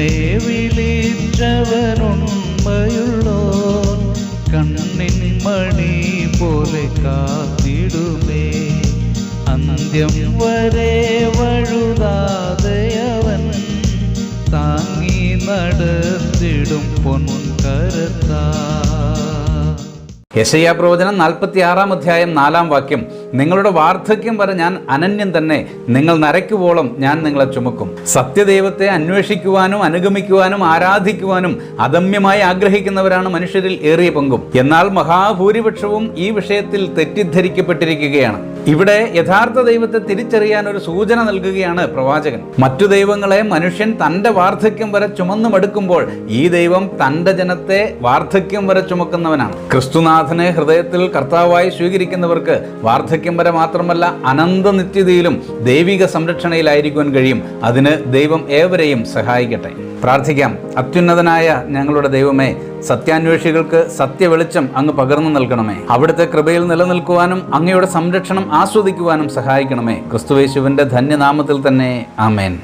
നിന്നെ വിളിച്ചവനുണ്മയുള്ളോൻ കണ്ണിൻ മണി പോലെ കാത്തിടുമേ. അന്ത്യം വരെ വഴുതാതയവൻ താങ്ങി നടത്തിടും പൊൻകരത്താ യശയാ പ്രവചനം നാൽപ്പത്തി ആറാം അധ്യായം നാലാം വാക്യം. നിങ്ങളുടെ വാർദ്ധക്യം വരെ ഞാൻ അനന്യം തന്നെ. നിങ്ങൾ നരയ്ക്കുവോളം ഞാൻ നിങ്ങളെ ചുമക്കും. സത്യദൈവത്തെ അന്വേഷിക്കുവാനും അനുഗമിക്കുവാനും ആരാധിക്കുവാനും അദമ്യമായി ആഗ്രഹിക്കുന്നവരാണ് മനുഷ്യരിൽ ഏറിയ പങ്കും. എന്നാൽ മഹാഭൂരിപക്ഷവും ഈ വിഷയത്തിൽ തെറ്റിദ്ധരിക്കപ്പെട്ടിരിക്കുകയാണ്. ഇവിടെ യഥാർത്ഥ ദൈവത്തെ തിരിച്ചറിയാൻ ഒരു സൂചന നൽകുകയാണ് പ്രവാചകൻ. മറ്റു ദൈവങ്ങളെ മനുഷ്യൻ തന്റെ വാർദ്ധക്യം വരെ ചുമന്നു മടുക്കുമ്പോൾ ഈ ദൈവം തന്റെ ജനത്തെ വാർദ്ധക്യം വരെ ചുമക്കുന്നവനാണ്. ക്രിസ്തുനാഥനെ ഹൃദയത്തിൽ കർത്താവായി സ്വീകരിക്കുന്നവർക്ക് വാർദ്ധക്യം വരെ മാത്രമല്ല അനന്ത നിത്യതയിലും ദൈവിക സംരക്ഷണയിലായിരിക്കുവാൻ കഴിയും. അതിന് ദൈവം ഏവരെയും സഹായിക്കട്ടെ. പ്രാർത്ഥിക്കാം. അത്യുന്നതനായ ഞങ്ങളുടെ ദൈവമേ സത്യാന്വേഷികൾക്ക് സത്യവെളിച്ചം അങ്ങ് പകർന്നു നൽകണമേ. അവിടുത്തെ കൃപയിൽ നിലനിൽക്കുവാനും അങ്ങയുടെ സംരക്ഷണം ആസ്വദിക്കുവാനും സഹായിക്കണമേ. ക്രിസ്തുവേശുവിന്റെ ധന്യനാമത്തിൽ തന്നെ ആമേൻ.